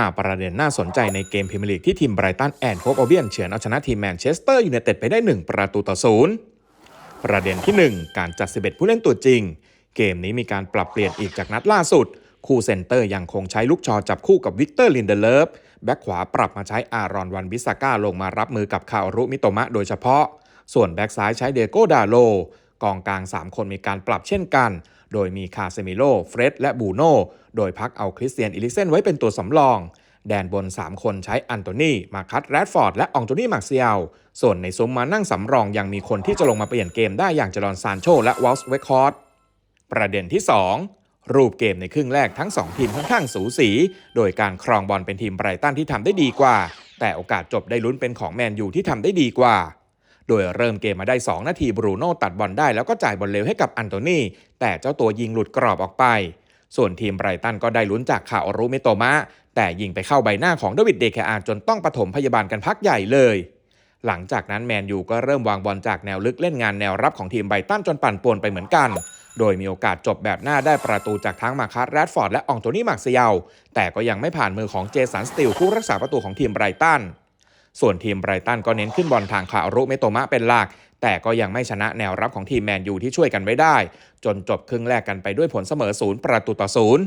5 ประเด็นน่าสนใจในเกมพรีเมียร์ลีกที่ทีมไบรตันแอนด์โฮปอเบียนเฉือนเอาชนะทีมแมนเชสเตอร์ยูไนเต็ดไปได้ 1 ประตูต่อศูนย์ประเด็นที่ 1 การจัด 11 ผู้เล่นตัวจริง เกมนี้มีการปรับเปลี่ยนอีกจากนัดล่าสุด คู่เซนเตอร์ยังคงใช้ลูกชอจับคู่กับวิกเตอร์ลินเดเลฟแบ็คขวาปรับมาใช้อารอนวันบิสาก้าลงมารับมือกับคาอรุมิโตมะโดยเฉพาะ ส่วนแบ็กซ้ายใช้เดโกดาโล กองกลาง 3 คนมีการปรับเช่นกัน โดยมีคาเซมิโล เฟร็ดและบูโน่ โดยพักเอาคริสเตียนอิลิเซนไว้เป็นตัวสำรอง แดนบน 3 คนใช้อันโตนีมาคัตแรดฟอร์ด และอองโตนีมาร์เซียล ส่วนในซุ้มมานั่งสำรองยังมีคนที่จะลงมาเปลี่ยนเกมได้อย่างจรอนซานโชและวอลส์เวคคอร์ดประเด็นที่ 2รูปเกมในครึ่งแรกทั้ง 2 ทีมค่อนข้างสูสี โดยการครองบอลเป็นทีมไบรตันที่ทำได้ดีกว่า แต่โอกาสจบได้ลุ้นเป็นของแมนยูที่ทำได้ดีกว่า โดยเริ่มเกมมาได้ 2 นาทีบรูโน่ตัดบอลได้แล้วก็จ่ายบอลเร็วให้กับอันโตนีแต่เจ้าตัวยิงหลุดกรอบออกไป ส่วนทีมไบรตันก็ได้ลุ้นจากข่าวรูเมโตมะ แต่ยิงไปเข้าใบหน้าของเดวิดเดคอาจนต้องปฐมพยาบาลกันพักใหญ่เลย หลังจากนั้นแมนยูก็เริ่มวางบอลจากแนวลึกเล่นงานแนวรับของทีมไบรตันจนปั่นป่วนไปเหมือนกันโดยมีโอกาสจบแบบหน้าได้ประตูจากทั้งมาคัสแรดฟอร์ดและอองโตนี่มาร์เซียลแต่ก็ยังไม่ผ่านมือของเจสันสติลผู้รักษาประตูของทีมไบรตัน ส่วนทีมไบรตันก็เน้นขึ้นบอลทางคารุเมโตมะเป็นหลัก แต่ก็ยังไม่ชนะแนวรับของทีมแมนยูที่ช่วยกันไว้ได้ จนจบครึ่งแรกกันไปด้วยผลเสมอศูนย์ประตูต่อศูนย์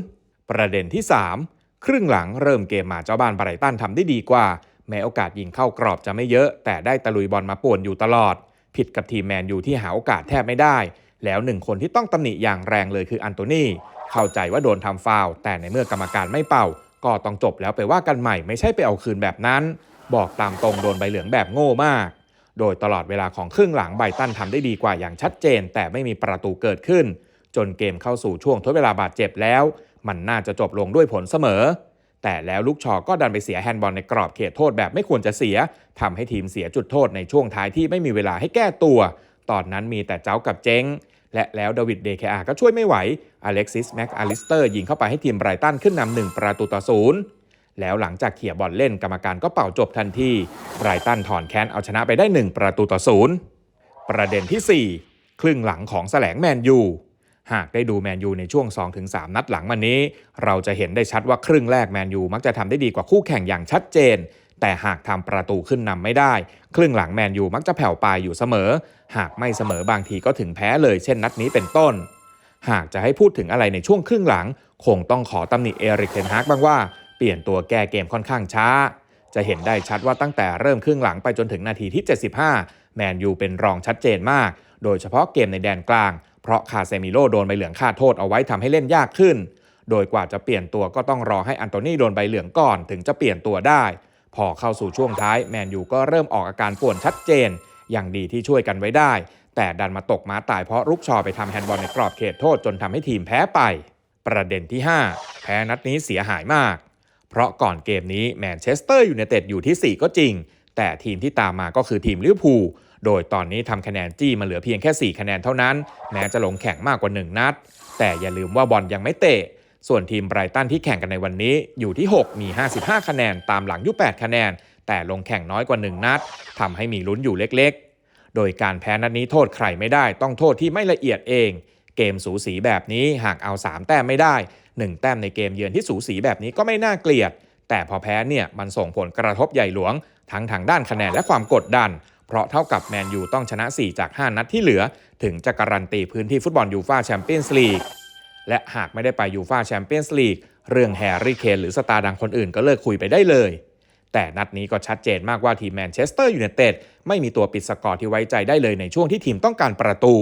ประเด็นที่ 3 ครึ่งหลังเริ่มเกมมาเจ้าบ้านไบรตันทำได้ดีกว่า แม้โอกาสยิงเข้ากรอบจะไม่เยอะ แต่ได้ตะลุยบอลมาป่วนอยู่ตลอด ผิดกับทีมแมนยูที่หาโอกาสแทบไม่ได้ แล้วหนึ่งคนที่ต้องตำหนิอย่างแรงเลยคืออันโตนีเข้าใจว่าโดนทำฟาวแต่ในเมื่อกรรมการไม่เป่า ก็ต้องจบแล้วไปว่ากันใหม่ไม่ใช่ไปเอาคืนแบบนั้น บอกตามตรงโดนใบเหลืองแบบโง่มาก โดยตลอดเวลาของครึ่งหลังไบรตันทำได้ดีกว่าอย่างชัดเจน แต่ไม่มีประตูเกิดขึ้น จนเกมเข้าสู่ช่วงทดเวลาบาดเจ็บแล้ว มันน่าจะจบลงด้วยผลเสมอ แต่แล้วลูกชอก็ดันไปเสียแฮนด์บอลในกรอบเขตโทษแบบไม่ควรจะเสียทำให้ทีมเสียจุดโทษในช่วงท้ายที่ไม่มีเวลาให้แก้ตัว ตอนนั้นมีแต่เจ้ากับเจ๊งและแล้วดาวิดเดคอาก็ช่วยไม่ไหวอเล็กซิสแม็กอลิสเตอร์ยิงเข้าไปให้ทีมไบรตันขึ้นนำหนึ่งประตูต่อศูนย์ แล้วหลังจากเขี่ยบอลเล่นกรรมการก็เป่าจบทันทีไรตันถอนแค้นเอาชนะไปได้ 1 ประตูต่อศูนย์ประเด็นที่ 4 ครึ่งหลังของแสลงแมนยูหากได้ดูแมนยูในช่วง 2-3 นัดหลังมานี้ เราจะเห็นได้ชัดว่าครึ่งแรกแมนยูมักจะทำได้ดีกว่าคู่แข่งอย่างชัดเจน แต่หากทำประตูขึ้นนำไม่ได้ ครึ่งหลังแมนยูมักจะแผ่วปลายอยู่เสมอ หากไม่เสมอบางทีก็ถึงแพ้เลยเช่นนัดนี้เป็นต้น หากจะให้พูดถึงอะไรในช่วงครึ่งหลัง คงต้องขอตำหนิเอริกเทนฮากบ้างว่า เปลี่ยนตัวแก้เกมค่อนข้างช้า จะเห็นได้ชัดว่าตั้งแต่เริ่มครึ่งหลังไปจนถึงนาทีที่ 75 แมนยูเป็นรองชัดเจนมาก โดยเฉพาะเกมในแดนกลาง เพราะคาเซมิโลโดนใบเหลืองค่าโทษเอาไว้ทำให้เล่นยากขึ้น โดยกว่าจะเปลี่ยนตัวก็ต้องรอให้อันโตนีโดนใบเหลืองก่อนถึงจะเปลี่ยนตัวได้ พอเข้าสู่ช่วงท้ายแมนยูก็เริ่มออกอาการป่วนชัดเจน อย่างดีที่ช่วยกันไว้ได้ แต่ดันมาตกม้าตายเพราะลุกชอไปทำแฮนด์บอลในกรอบเขตโทษจนทำให้ทีมแพ้ไปประเด็นที่ 5 แพ้นัดนี้เสียหายมาก เพราะก่อนเกมนี้แมนเชสเตอร์อยูไนเต็ดอยู่ที่ 4 ก็จริง แต่ทีมที่ตามมาก็คือทีมลิเวอร์พูลโดยตอนนี้ทำคะแนนจี้มาเหลือเพียงแค่ 4 คะแนนเท่านั้น แม้จะลงแข่งมากกว่า 1 นัด แต่อย่าลืมว่าบอลยังไม่เตะ ส่วนทีมไบรตันที่แข่งกันในวันนี้อยู่ที่ 6 มี 55 คะแนนตามหลังอยู่ 8 คะแนน แต่ลงแข่งน้อยกว่า 1 นัดทำให้มีลุ้นอยู่เล็กๆ โดยการแพ้นัดนี้โทษใครไม่ได้ต้องโทษที่ไม่ละเอียดเอง เกมสูสีแบบนี้หากเอา 3 แต้มไม่ได้ 1 แต้มในเกมเยือนที่สูสีแบบนี้ก็ไม่น่าเกลียด แต่พอแพ้เนี่ยมันส่งผลกระทบใหญ่หลวง ทั้งทางด้านคะแนนและความกดดัน เพราะเท่ากับแมนยูต้องชนะ 4 จาก 5 นัดที่เหลือ ถึงจะการันตีพื้นที่ฟุตบอลยูฟาแชมเปี้ยนส์ลีกและหากไม่ได้ไปยูฟาแชมเปี้ยนส์ลีกเรื่องแฮร์รี่เคนหรือสตาร์ดังคนอื่นก็เลิกคุยไปได้เลย แต่นัดนี้ก็ชัดเจนมากว่าทีมแมนเชสเตอร์ยูไนเต็ดไม่มีตัวปิดสกอร์ที่ไว้ใจได้เลยในช่วงที่ทีมต้องการประตู